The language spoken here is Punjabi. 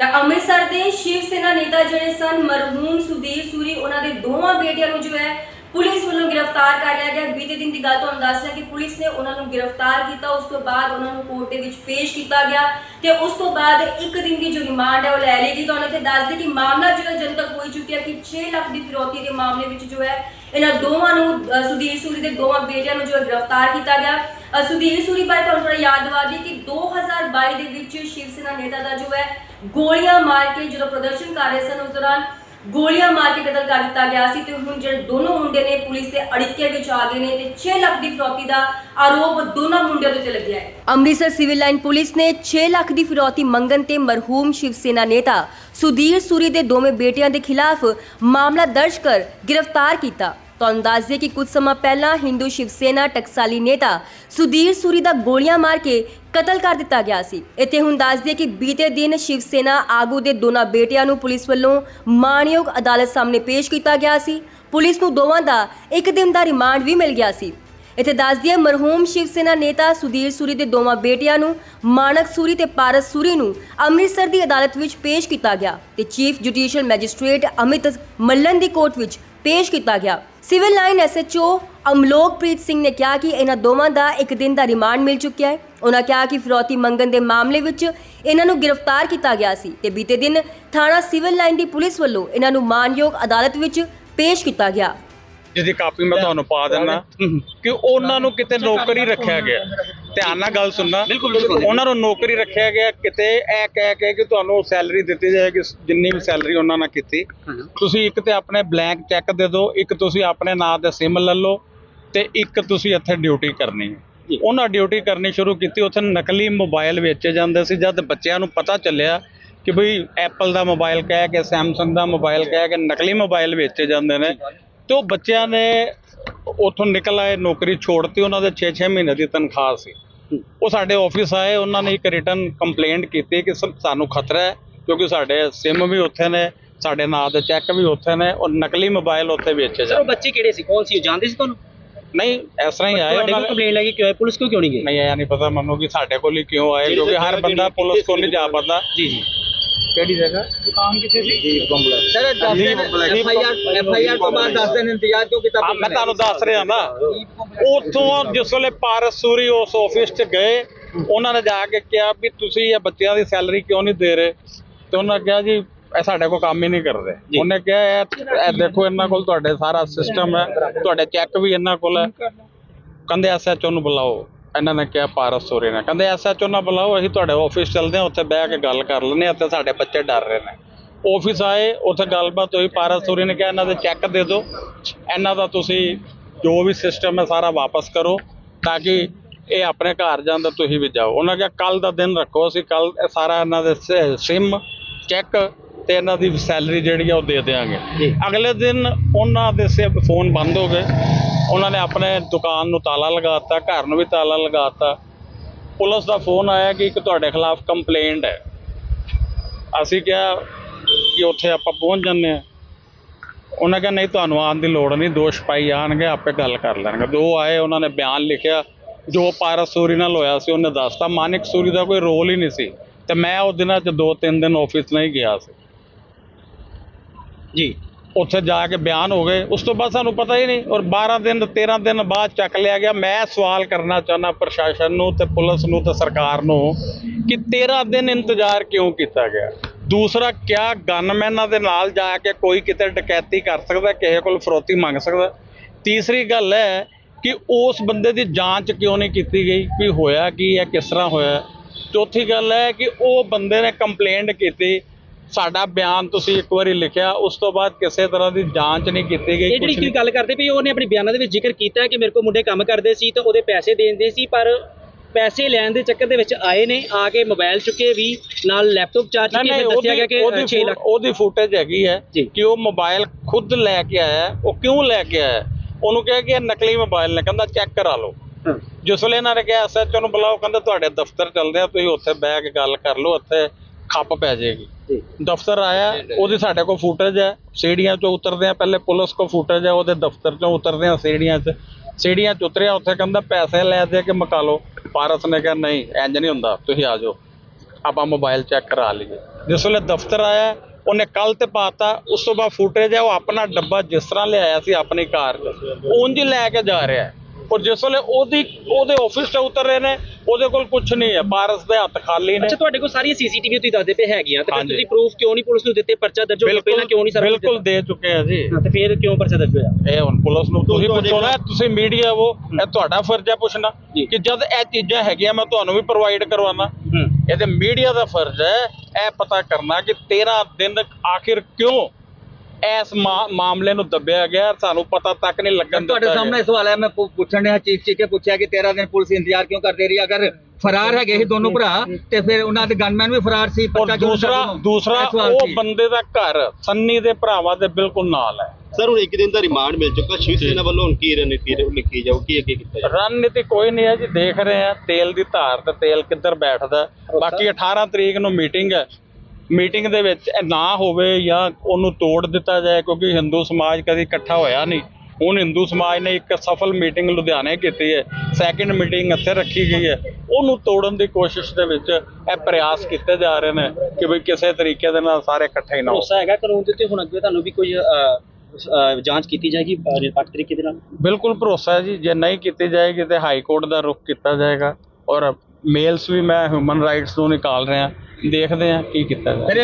ਤਾਂ ਅੰਮ੍ਰਿਤਸਰ ਦੇ ਸ਼ਿਵ ਸੈਨਾ ਨੇਤਾ ਜਿਹੜੇ ਸਨ ਮਰਹੂਮ ਸੁਦੀਰ ਸੂਰੀ ਉਹਨਾਂ ਦੇ ਦੋਵਾਂ ਬੇਟਿਆਂ ਨੂੰ ਜੋ ਹੈ ਪੁਲਿਸ ਵੱਲੋਂ ਗ੍ਰਿਫਤਾਰ ਕਰ ਲਿਆ ਗਿਆ। ਬੀਤੇ ਦਿਨ ਦੀ ਗੱਲ ਤੁਹਾਨੂੰ ਦੱਸ ਰਿਹਾ ਕਿ ਪੁਲਿਸ ਨੇ ਉਹਨਾਂ ਨੂੰ ਗ੍ਰਿਫਤਾਰ ਕੀਤਾ। ਉਸ ਤੋਂ ਬਾਅਦ ਉਹਨਾਂ ਨੂੰ ਕੋਰਟ ਦੇ ਵਿੱਚ ਪੇਸ਼ ਕੀਤਾ ਗਿਆ ਤੇ ਉਸ ਤੋਂ ਬਾਅਦ ਇੱਕ ਦਿਨ ਦੀ ਜੋ ਰਿਮਾਂਡ ਹੈ ਉਹ ਲੈ ਲਈ ਗਈ। ਤੁਹਾਨੂੰ ਇੱਥੇ ਦੱਸ ਦੇ ਕਿ ਮਾਮਲਾ ਜੋ ਹੈ ਜਨਤਕ ਹੋ ਚੁੱਕਿਆ ਕਿ 6 ਲੱਖ ਦੀ ਫਿਰੌਤੀ ਦੇ ਮਾਮਲੇ ਵਿੱਚ ਜੋ ਹੈ ਇਹਨਾਂ ਦੋਵਾਂ ਨੂੰ ਅ, ਸੁਧੀਰ ਸੂਰੀ ਦੇ ਦੋਵਾਂ ਬੇਟਿਆਂ ਨੂੰ ਜੋ ਹੈ ਗ੍ਰਿਫਤਾਰ ਕੀਤਾ ਗਿਆ। ਅ, ਸੁਧੀਰ ਸੂਰੀ ਬਾਰੇ ਤੁਹਾਨੂੰ ਥੋੜਾ ਯਾਦ ਦਿਵਾ ਦਈਏ ਕਿ 2022 ਦੇ ਵਿੱਚ ਸ਼ਿਵ ਸੈਨਾ ਨੇਤਾ ਦਾ ਜੋ ਹੈ ਗੋਲੀਆਂ ਮਾਰ ਕੇ ਜਦੋਂ ਪ੍ਰਦਰਸ਼ਨ ਕਰ ਰਹੇ ਸਨ ਉਸ ਦੌਰਾਨ ਗੋਲੀਆਂ ਮਾਰ ਕੇ ਕਤਲ ਕਰ ਦਿੱਤਾ ਗਿਆ ਸੀ ਤੇ ਹੁਣ ਜਿਹੜੇ ਦੋਨੋਂ ਮੁੰਡੇ ਨੇ ਪੁਲਿਸ ਦੇ ਅੜਿੱਕੇ ਵਿੱਚ ਆ ਗਏ ਨੇ ਤੇ 6 ਲੱਖ ਦੀ ਫਿਰੌਤੀ ਦਾ ਆਰੋਪ ਦੋਨਾਂ ਮੁੰਡਿਆਂ ਦੇ ਉੱਤੇ ਲੱਗਿਆ ਹੈ। ਅੰਮ੍ਰਿਤਸਰ ਸਿਵਲ ਲਾਈਨ ਪੁਲਿਸ ਨੇ 6 ਲੱਖ ਦੀ ਫਿਰੌਤੀ ਮੰਗਣ ਤੇ ਮਰਹੂਮ ਸ਼ਿਵ ਸੈਨਾ ਨੇਤਾ ਸੁਧੀਰ ਸੂਰੀ ਦੇ ਦੋਵੇਂ ਬੇਟਿਆਂ ਦੇ ਖਿਲਾਫ ਮਾਮਲਾ ਦਰਜ ਕਰ ਗ੍ਰਿਫਤਾਰ ਕੀਤਾ। ਤੁਹਾਨੂੰ ਦੱਸ ਦਈਏ ਕਿ ਕੁਝ ਸਮਾਂ ਪਹਿਲਾਂ ਹਿੰਦੂ ਸ਼ਿਵ ਸੈਨਾ ਟਕਸਾਲੀ ਨੇਤਾ ਸੁਧੀਰ ਸੂਰੀ ਦਾ ਗੋਲੀਆਂ ਮਾਰ ਕੇ ਕਤਲ ਕਰ ਦਿੱਤਾ ਗਿਆ ਸੀ। ਇੱਥੇ ਹੁਣ ਦੱਸ ਦਈਏ ਕਿ ਬੀਤੇ ਦਿਨ ਸ਼ਿਵ ਸੈਨਾ ਆਗੂ ਦੇ ਦੋਨਾਂ ਬੇਟਿਆਂ ਨੂੰ ਪੁਲਿਸ ਵੱਲੋਂ ਮਾਣਯੋਗ ਅਦਾਲਤ ਸਾਹਮਣੇ ਪੇਸ਼ ਕੀਤਾ ਗਿਆ ਸੀ। ਪੁਲਿਸ ਨੂੰ ਦੋਵਾਂ ਦਾ ਇੱਕ ਦਿਨ ਦਾ ਰਿਮਾਂਡ ਵੀ ਮਿਲ ਗਿਆ ਸੀ। ਇੱਥੇ ਦੱਸ ਦਈਏ ਮਰਹੂਮ ਸ਼ਿਵ ਸੈਨਾ ਨੇਤਾ ਸੁਧੀਰ ਸੂਰੀ ਦੇ ਦੋਵਾਂ ਬੇਟਿਆਂ ਨੂੰ ਮਾਨਕ ਸੂਰੀ ਤੇ ਪਾਰਸ ਸੂਰੀ ਨੂੰ ਅੰਮ੍ਰਿਤਸਰ ਦੀ ਅਦਾਲਤ ਵਿੱਚ ਪੇਸ਼ ਕੀਤਾ ਗਿਆ ਤੇ chief judicial magistrate Amit Mallan ਦੀ ਕੋਰਟ ਵਿੱਚ ਪੇਸ਼ ਕੀਤਾ ਗਿਆ। Civil line SHO Amlokpreet Singh ਨੇ ਕਿਹਾ ਕਿ ਇਹਨਾਂ ਦੋਵਾਂ ਦਾ ਇੱਕ ਦਿਨ ਦਾ ਰਿਮਾਂਡ ਮਿਲ ਚੁੱਕਿਆ ਹੈ। ਉਹਨਾਂ ਕਿਹਾ ਕਿ ਫਿਰੌਤੀ ਮੰਗਣ ਦੇ ਮਾਮਲੇ ਵਿੱਚ ਇਹਨਾਂ ਨੂੰ ਗ੍ਰਿਫਤਾਰ ਕੀਤਾ ਗਿਆ ਸੀ ਤੇ ਬੀਤੇ ਦਿਨ ਥਾਣਾ ਸਿਵਲ ਲਾਈਨ ਦੀ ਪੁਲਿਸ ਵੱਲੋਂ ਇਹਨਾਂ ਨੂੰ ਮਾਨਯੋਗ ਅਦਾਲਤ ਵਿੱਚ ਪੇਸ਼ ਕੀਤਾ ਗਿਆ। ਜਿਹਦੀ ਕਾਪੀ ਮੈਂ ਤੁਹਾਨੂੰ ਪਾ ਦਿੰਦਾ ਕਿ ਉਹਨਾਂ ਨੂੰ ਕਿਤੇ ਨੌਕਰੀ ਰੱਖਿਆ ਗਿਆ। ਧਿਆਨ ਨਾਲ ਗੱਲ ਸੁਣਨਾ। ਬਿਲਕੁਲ, ਬਿਲਕੁਲ। ਉਹਨਾਂ ਨੂੰ ਨੌਕਰੀ ਰੱਖਿਆ ਗਿਆ ਕਿਤੇ ਇਹ ਕਹਿ ਕੇ ਕਿ ਤੁਹਾਨੂੰ ਸੈਲਰੀ ਦਿੱਤੀ ਜਾਏਗੀ ਜਿੰਨੀ ਵੀ ਸੈਲਰੀ ਉਹਨਾਂ ਨੇ ਕੀਤੀ। ਤੁਸੀਂ ਇੱਕ ਤੇ ਆਪਣੇ ਬਲੈਂਕ ਚੈੱਕ ਦੇ ਦਿਓ ਇੱਕ ਤੁਸੀਂ ਆਪਣੇ ਨਾਂ ਤੇ ਸਿਮ ਲੈ ਲਓ ਤੇ ਇੱਕ ਤੁਸੀਂ ਇੱਥੇ ਡਿਊਟੀ ਕਰਨੀ ਹੈ। ਉਹਨਾਂ ਡਿਊਟੀ ਕਰਨੀ ਸ਼ੁਰੂ ਕੀਤੀ ਉੱਥੇ ਨਕਲੀ ਮੋਬਾਈਲ ਵੇਚੇ ਜਾਂਦੇ ਸੀ ਜਦ ਬੱਚਿਆਂ ਨੂੰ ਪਤਾ ਚੱਲਿਆ ਕਿ ਬਈ ਐਪਲ ਦਾ ਮੋਬਾਈਲ ਕਹਿ ਕੇ ਸੈਮਸੰਗ ਦਾ ਮੋਬਾਈਲ ਕਹਿ ਕੇ ਨਕਲੀ ਮੋਬਾਈਲ ਵੇਚੇ ਜਾਂਦੇ ਨੇ। ਤੇ ਉਹ ਬੱਚਿਆਂ ਨੇ ਉੱਥੋਂ ਨਿਕਲ ਆਏ ਨੌਕਰੀ ਛੋੜਤੀ ਉਹਨਾਂ ਦੇ 6-6 ਮਹੀਨੇ ਦੀ ਤਨਖਾਹ ਸੀ। ਉਹ ਸਾਡੇ ਆਫਿਸ ਆਏ ਉਹਨਾਂ ਨੇ ਇੱਕ ਰਿਟਰਨ ਕੰਪਲੇਂਟ ਕੀਤੀ ਕਿ ਸਾਨੂੰ ਖਤਰਾ ਹੈ ਕਿਉਂਕਿ ਸਾਡੇ ਸਿਮ ਵੀ ਉੱਥੇ ਨੇ ਸਾਡੇ ਨਾਂ ਦੇ ਚੈੱਕ ਵੀ ਉੱਥੇ ਨੇ ਔਰ ਨਕਲੀ ਮੋਬਾਈਲ ਉੱਥੇ ਵੇਚੇ ਸਰ ਉਹ ਜਾਂਦੇ ਬੱਚੇ ਕਿਹੜੇ ਸੀ? ਕੌਣ ਸੀ? ਉਹ ਜਾਣਦੇ ਸੀ ਤੁਹਾਨੂੰ? ਨਹੀਂ ਇਸ ਤਰ੍ਹਾਂ ਹੀ ਆਏ ਤੁਹਾਡੇ ਕੋਲ ਨੇ ਕੰਪਲੇਂਟ ਲੱਗੀ ਕਿਉਂ ਪੁਲਿਸ ਕਿਉਂ ਕਿਉਂ ਨਹੀਂ ਗਈ? ਨਹੀਂ ਇਹ ਨਹੀਂ ਪਤਾ ਮੈਨੂੰ ਕਿ ਸਾਡੇ ਕੋਲ ਹੀ ਕਿਉਂ ਆਏ ਕਿਉਂਕਿ ਹਰ ਬੰਦਾ ਪੁਲਿਸ ਕੋਲ ਨਹੀਂ ਜਾ ਪਾਉਂਦਾ ਜੀ ਜੀ। ਕਿਹੜੀ ਜਗ੍ਹਾ? ਦੁਕਾਨ ਕਿੱਥੇ ਸੀ? ਸਰ ਦਸ ਦਿਨ F I R F I R ਤੋਂ ਬਾਅਦ 10 ਦਿਨ ਇੰਤਜ਼ਾਰ ਕਿਉਂ ਕੀਤਾ ਹਾਂ ਮੈਂ ਤੁਹਾਨੂੰ ਦੱਸ ਰਿਹਾ ਨਾ। ਉੱਥੋਂ ਜਿਸ ਵੇਲੇ ਪਾਰਸ ਸੂਰੀ ਉਸ ਆਫਿਸ 'ਚ ਗਏ ਉਹਨਾਂ ਨੇ ਜਾ ਕੇ ਕਿਹਾ ਵੀ ਤੁਸੀਂ ਇਹ ਬੱਚਿਆਂ ਦੀ ਸੈਲਰੀ ਕਿਉਂ ਨਹੀਂ ਦੇ ਰਹੇ? ਤੇ ਉਹਨਾਂ ਕਿਹਾ ਜੀ ਇਹ ਸਾਡੇ ਕੋਲ ਕੰਮ ਹੀ ਨਹੀਂ ਕਰਦੇ। ਉਹਨੇ ਕਿਹਾ ਇਹ ਦੇਖੋ ਇਹਨਾਂ ਕੋਲ ਤੁਹਾਡੇ ਸਾਰਾ ਸਿਸਟਮ ਹੈ ਤੁਹਾਡੇ ਚੈੱਕ ਵੀ ਇਹਨਾਂ ਕੋਲ ਹੈ। ਕਹਿੰਦੇ ਐਸਐਚਓ ਨੂੰ ਬੁਲਾਓ। ਇਹਨਾਂ ਨੇ ਕਿਹਾ ਪਾਰਸ ਸੂਰੀ ਨੇ। ਕਹਿੰਦੇ ਐਸਐਚਓ ਨਾਲ ਬੁਲਾਓ ਅਸੀਂ ਤੁਹਾਡੇ ਆਫਿਸ ਚੱਲਦੇ ਹਾਂ ਉੱਥੇ ਬਹਿ ਕੇ ਗੱਲ ਕਰ ਲੈਂਦੇ ਹਾਂ ਤੇ ਸਾਡੇ ਬੱਚੇ ਡਰ ਰਹੇ ਨੇ। ਆਫਿਸ ਆਏ ਉੱਥੇ ਗੱਲਬਾਤ ਹੋਈ ਪਾਰਸ ਸੂਰੀ ਨੇ ਕਿਹਾ ਇਹਨਾਂ ਦੇ ਚੈੱਕ ਦੇ ਦਿਓ। ਇਹਨਾਂ ਦਾ ਤੁਸੀਂ ਜੋ ਵੀ ਸਿਸਟਮ ਹੈ ਸਾਰਾ ਵਾਪਸ ਕਰੋ ਤਾਂ ਕਿ ਇਹ ਆਪਣੇ ਘਰ ਜਾਣ ਤਾਂ ਤੁਸੀਂ ਵੀ ਜਾਓ। ਉਹਨਾਂ ਕਿਹਾ ਕੱਲ ਦਾ ਦਿਨ ਰੱਖੋ ਅਸੀਂ ਕੱਲ ਸਾਰਾ ਇਹਨਾਂ ਦੇ ਸਿਮ ਚੈੱਕ ਤੇ ਇਹਨਾਂ ਦੀ ਸੈਲਰੀ ਜਿਹੜੀ ਆ ਉਹ ਦੇ ਦੇਵਾਂਗੇ। ਅਗਲੇ ਦਿਨ ਉਹਨਾਂ ਦੇ ਸਿਮ ਫੋਨ ਬੰਦ ਹੋ ਗਏ। ਉਹਨਾਂ ਨੇ ਆਪਣੇ ਦੁਕਾਨ ਨੂੰ ਤਾਲਾ ਲਗਾਤਾ, ਘਰ ਨੂੰ ਵੀ ਤਾਲਾ ਲਗਾਤਾ। ਪੁਲਿਸ ਦਾ ਫੋਨ ਆਇਆ ਕਿ ਇੱਕ ਤੁਹਾਡੇ ਖਿਲਾਫ ਕੰਪਲੇਂਟ ਹੈ। ਅਸੀਂ ਕਿਹਾ ਕਿ ਉੱਥੇ ਆਪਾਂ ਪਹੁੰਚ ਜਾਂਦੇ ਆ ਉਹਨਾਂ ਕਿਹਾ, ਨਹੀਂ, ਤੁਹਾਨੂੰ ਆਉਣ ਦੀ ਲੋੜ ਨਹੀਂ, ਦੋਸ਼ ਪਾਈ ਆਣਗੇ ਆਪੇ ਗੱਲ ਕਰ ਲੈਣਗੇ। ਦੋ ਆਏ, ਉਹਨਾਂ ਨੇ ਬਿਆਨ ਲਿਖਿਆ। ਜੋ ਪਾਰਸ ਸੂਰੀ ਨਾਲ ਹੋਇਆ ਸੀ, ਉਹਨੇ ਦੱਸਤਾ। ਮਾਨਿਕ ਸੂਰੀ ਦਾ ਕੋਈ ਰੋਲ ਹੀ ਨਹੀਂ ਸੀ। ਤੇ ਮੈਂ ਉਹ ਦਿਨਾਂ 'ਚ ਦੋ ਤਿੰਨ ਦਿਨ ਆਫਿਸ ਨਹੀਂ ਗਿਆ ਸੀ। ਜੀ। ਉੱਥੇ ਜਾ ਕੇ ਬਿਆਨ ਹੋ ਗਏ। ਉਸ ਤੋਂ ਬਾਅਦ ਸਾਨੂੰ ਪਤਾ ਹੀ ਨਹੀਂ। ਔਰ 12 ਦਿਨ 13 ਦਿਨ ਬਾਅਦ ਚੱਕ ਲਿਆ ਗਿਆ। ਮੈਂ ਸਵਾਲ ਕਰਨਾ ਚਾਹੁੰਦਾ ਪ੍ਰਸ਼ਾਸਨ ਨੂੰ ਤੇ ਪੁਲਿਸ ਨੂੰ ਤੇ ਸਰਕਾਰ ਨੂੰ ਕਿ 13 ਦਿਨ ਇੰਤਜ਼ਾਰ ਕਿਉਂ ਕੀਤਾ ਗਿਆ? ਦੂਸਰਾ, ਕਿਆ ਗਨਮੈਨਾਂ ਦੇ ਨਾਲ ਜਾ ਕੇ ਕੋਈ ਕਿਤੇ ਡਕੈਤੀ ਕਰ ਸਕਦਾ? ਕਿਸੇ ਕੋਲ ਫਰੋਤੀ ਮੰਗ ਸਕਦਾ? ਤੀਸਰੀ ਗੱਲ ਹੈ ਕਿ ਉਸ ਬੰਦੇ ਦੀ ਜਾਂਚ ਕਿਉਂ ਨਹੀਂ ਕੀਤੀ ਗਈ? ਵੀ ਹੋਇਆ ਕੀ ਹੈ? ਕਿਸ ਤਰ੍ਹਾਂ ਹੋਇਆ ਚੌਥੀ ਗੱਲ ਹੈ ਕਿ ਉਹ ਬੰਦੇ ਨੇ ਕੰਪਲੇਂਟ ਕੀਤੀ। ਸਾਡਾ ਬਿਆਨ ਤੁਸੀਂ ਇੱਕ ਵਾਰੀ ਲਿਖਿਆ ਉਸ ਤੋਂ ਬਾਅਦ ਕਿਸੇ ਤਰ੍ਹਾਂ ਦੀ ਜਾਂਚ ਨਹੀਂ ਕੀਤੀ ਗਈ ਇਹ ਜਿਹੜੀ ਕੁਛ ਕੀ ਨਹੀਂ ਗੱਲ ਕਰਦੇ ਵੀ ਉਹਨੇ ਆਪਣੇ ਬਿਆਨਾਂ ਦੇ ਵਿੱਚ ਜ਼ਿਕਰ ਕੀਤਾ ਹੈ ਕਿ ਮੇਰੇ ਕੋਲ ਮੁੰਡੇ ਕੰਮ ਕਰਦੇ ਸੀ ਤਾਂ ਉਹਦੇ ਪੈਸੇ ਦੇਂਦੇ ਸੀ ਪਰ ਪੈਸੇ ਲੈਣ ਦੇ ਚੱਕਰ ਦੇ ਵਿੱਚ ਆਏ ਨੇ ਆ ਕੇ ਮੋਬਾਈਲ ਚੁੱਕੇ ਵੀ ਨਾਲ ਲੈਪਟਾਪ ਚਾਰਜ ਨਹੀਂ ਕੀਤੇ ਨਹੀਂ ਦੱਸਿਆ ਗਿਆ ਉਹਦੀ ਕਿ ਉਹਦੀ 6 ਫੁ- ਲੱਖ ਉਹਦੀ ਫੁਟੇਜ ਹੈਗੀ ਹੈ। ਕਿ ਉਹ ਮੋਬਾਈਲ ਖੁਦ ਲੈ ਕੇ ਆਇਆ ਹੈ। ਉਹ ਕਿਉਂ ਲੈ ਕੇ ਆਇਆ ਹੈ? ਉਹਨੂੰ ਕਿਹਾ ਕਿ ਇਹ ਨਕਲੀ ਮੋਬਾਈਲ ਨੇ ਕਹਿੰਦਾ ਚੈੱਕ ਕਰਾ ਲਓ। ਜਿਸ ਵੇਲੇ ਇਹਨਾਂ ਨੇ ਕਿਹਾ ਐਸਐਚਓ ਨੂੰ ਬੁਲਾਓ ਕਹਿੰਦਾ ਤੁਹਾਡੇ ਦਫ਼ਤਰ ਚੱਲਦੇ ਆ ਤੁਸੀਂ ਉੱਥੇ ਬਹਿ ਕੇ ਗੱਲ ਕਰ ਲਓ ਉੱਥੇ ਖੱਪ ਪੈ ਜਾਏਗੀ। ਜੀ। ਦਫ਼ਤਰ ਆਇਆ ਉਹਦੀ ਸਾਡੇ ਕੋਲ ਫੁਟੇਜ ਹੈ। ਸੀੜੀਆਂ ਚੋਂ ਉਤਰਦੇ ਆ ਪਹਿਲੇ ਪੁਲਿਸ ਕੋ ਫੁਟੇਜ ਹੈ ਉਹਦੇ ਦਫ਼ਤਰ ਚੋਂ ਉਤਰਦੇ ਆ ਸੀੜੀਆਂ 'ਚ। ਸੀੜੀਆਂ 'ਚ ਉਤਰਿਆ ਉੱਥੇ ਕਹਿੰਦਾ ਪੈਸੇ ਲੈ ਦੇ ਕੇ ਮਕਾ ਲਓ। ਪਾਰਸ ਨੇ ਕਿਹਾ ਨਹੀਂ ਇੰਜ ਨਹੀਂ ਹੁੰਦਾ ਤੁਸੀਂ ਆ ਜਾਓ। ਆਪਾਂ ਮੋਬਾਈਲ ਚੈੱਕ ਕਰਾ ਲਈਏ। ਜਿਸ ਵੇਲੇ ਦਫ਼ਤਰ ਆਇਆ ਉਹਨੇ ਕੱਲ ਤੇ ਪਾਤਾ ਉਸ ਤੋਂ ਬਾਅਦ ਫੁਟੇਜ ਹੈ ਉਹ ਆਪਣਾ ਡੱਬਾ ਜਿਸ ਤਰ੍ਹਾਂ ਲਿਆਇਆ ਸੀ ਆਪਣੀ ਕਾਰ 'ਚ। ਉਂਝ ਲੈ ਕੇ ਜਾ ਰਿਹਾ ਔਰ ਜਿਸ ਵੇਲੇ ਉਹਦੀ ਉਹਦੇ ਆਫਿਸ 'ਚ ਉਤਰ ਰਹੇ ਨੇ ਉਹਦੇ ਕੋਲ ਕੁਝ ਨਹੀਂ ਹੈ ਪਾਰਸ ਦੇ ਹੱਥ ਖਾਲੀ ਨੇ। ਅੱਛਾ ਤੁਹਾਡੇ ਕੋਲ ਸਾਰੀਆਂ ਸੀਸੀਟੀਵੀ ਤੁਸੀਂ ਦੱਸਦੇ ਪਏ ਹੈਗੀਆਂ ਤੇ ਫਿਰ ਹਾਂਜੀ। ਤੁਸੀਂ ਪ੍ਰੂਫ ਕਿਉਂ ਨਹੀਂ ਪੁਲਿਸ ਨੂੰ ਦਿੱਤੇ? ਪਰਚਾ ਦਰਜ ਹੋ ਗਿਆ ਪਹਿਲਾਂ ਕਿਉਂ ਨਹੀਂ ਸਰ ਬਿਲਕੁਲ ਦੇ ਚੁੱਕੇ ਆ ਜੀ। ਤੇ ਫਿਰ ਕਿਉਂ ਪਰਚਾ ਦਰਜ ਹੋਇਆ? ਇਹ ਹੁਣ ਪੁਲਿਸ ਨੂੰ ਤੁਸੀਂ ਪੁੱਛੋ ਨਾ ਤੁਸੀਂ ਮੀਡੀਆ ਉਹ ਇਹ ਤੁਹਾਡਾ ਫਰਜ਼ ਹੈ ਪੁੱਛਣਾ ਜੀ। ਕਿ ਜਦ ਇਹ ਚੀਜ਼ਾਂ ਹੈਗੀਆਂ ਮੈਂ ਤੁਹਾਨੂੰ ਵੀ ਪ੍ਰੋਵਾਈਡ ਕਰਵਾਉਣਾ ਹੂੰ। ਇਹ ਤੇ ਮੀਡੀਆ ਦਾ ਫਰਜ਼ ਹੈ ਇਹ ਪਤਾ ਕਰਨਾ ਕਿ 13 ਦਿਨ ਆਖਿਰ ਕਿਉਂ ਇਸ ਮਾਮਲੇ ਨੂੰ ਦੱਬਿਆ ਗਿਆ ਸਾਨੂੰ ਪਤਾ ਤੱਕ ਨਹੀਂ ਲੱਗਣ ਤੁਹਾਡੇ ਦਿੱਤਾ ਸਾਹਮਣੇ ਗਿਆ। ਸਵਾਲ ਹੈ ਮੈਂ ਪੁੱਛਣ ਡਿਆ ਚੀਫ ਚੀਕੇ ਪੁੱਛਿਆ ਕਿ 13 ਦਿਨ ਪੁਲਿਸ ਇੰਤਜ਼ਾਰ ਕਿਉਂ ਕਰਦੇ ਰਹੀ ਅਗਰ ਫਰਾਰ ਹੈਗੇ ਸੀ ਦੋਨੋਂ ਭਰਾ ਤੇ ਫਿਰ ਉਹਨਾਂ ਦੇ ਗਨਮੈਨ ਵੀ ਫਰਾਰ ਸੀ ਕਿਉਂ ਦੂਸਰਾ ਦੂਸਰਾ ਇਹ ਉਹ। ਬੰਦੇ ਦਾ ਘਰ ਸੰਨੀ ਦੇ ਭਰਾਵਾਂ ਦੇ ਬਿਲਕੁਲ ਨਾਲ ਹੈ ਸਰ ਹੁਣ ਇੱਕ ਦਿਨ ਦਾ ਰਿਮਾਂਡ ਮਿਲ ਚੁੱਕਾ ਸ਼ਿਵ ਸੈਨਾ ਵੱਲੋਂ ਹੁਣ ਕੀ ਰਣਨੀਤੀ ਲਿਖੀ ਜਾਊ ਕੀ ਅੱਗੇ ਕੀਤਾ ਜਾਊ ਰਣਨੀਤੀ ਕੋਈ ਨਹੀਂ ਹੈ ਜੀ ਦੇਖ ਰਹੇ ਆ ਤੇਲ ਦੀ ਧਾਰ ਤੇ ਤੇਲ ਕਿੱਧਰ ਬੈਠਦਾ। ਬਾਕੀ 18 ਤਰੀਕ ਨੂੰ ਮੀਟਿੰਗ ਹੈ ਮੀਟਿੰਗ ਦੇ ਵਿੱਚ ਇਹ ਨਾ ਹੋਵੇ ਜਾਂ ਉਹਨੂੰ ਤੋੜ ਦਿੱਤਾ ਜਾਏ ਕਿਉਂਕਿ ਹਿੰਦੂ ਸਮਾਜ ਕਦੀ ਇਕੱਠਾ ਹੋਇਆ ਨਹੀਂ। ਹੁਣ ਹਿੰਦੂ ਸਮਾਜ ਨੇ ਇੱਕ ਸਫਲ ਮੀਟਿੰਗ ਲੁਧਿਆਣੇ ਕੀਤੀ ਹੈ ਸੈਕਿੰਡ ਮੀਟਿੰਗ ਇੱਥੇ ਰੱਖੀ ਗਈ ਹੈ। ਉਹਨੂੰ ਤੋੜਨ ਦੀ ਕੋਸ਼ਿਸ਼ ਦੇ ਵਿੱਚ ਇਹ ਪ੍ਰਯਾਸ ਕੀਤੇ ਜਾ ਰਹੇ ਨੇ ਕਿ ਵੀ ਕਿਸੇ ਤਰੀਕੇ ਦੇ ਨਾਲ ਸਾਰੇ ਇਕੱਠੇ ਨਾ ਹੋ ਭਰੋਸਾ ਹੈਗਾ ਕਾਨੂੰਨ ਦੇ ਉੱਤੇ ਹੁਣ ਅੱਗੇ ਤੁਹਾਨੂੰ ਵੀ ਕੋਈ ਜਾਂਚ ਕੀਤੀ ਜਾਏਗੀ ਨਿਰਪੱਖ ਤਰੀਕੇ ਦੇ ਨਾਲ? ਬਿਲਕੁਲ ਭਰੋਸਾ ਹੈ ਜੀ ਜੇ ਨਹੀਂ ਕੀਤੀ ਜਾਏਗੀ ਤੇ ਹਾਈ ਕੋਰਟ ਦਾ ਰੁਖ ਕੀਤਾ ਜਾਏਗਾ। ਔਰ ਮੇਲਸ ਵੀ ਮੈਂ ਹਿਊਮਨ ਰਾਈਟਸ ਨੂੰ ਨਿਕਾਲ ਰਿਹਾ। ਦੇਖਦੇ ਹਾਂ ਕੀ ਕੀਤਾ ਜਾਏ।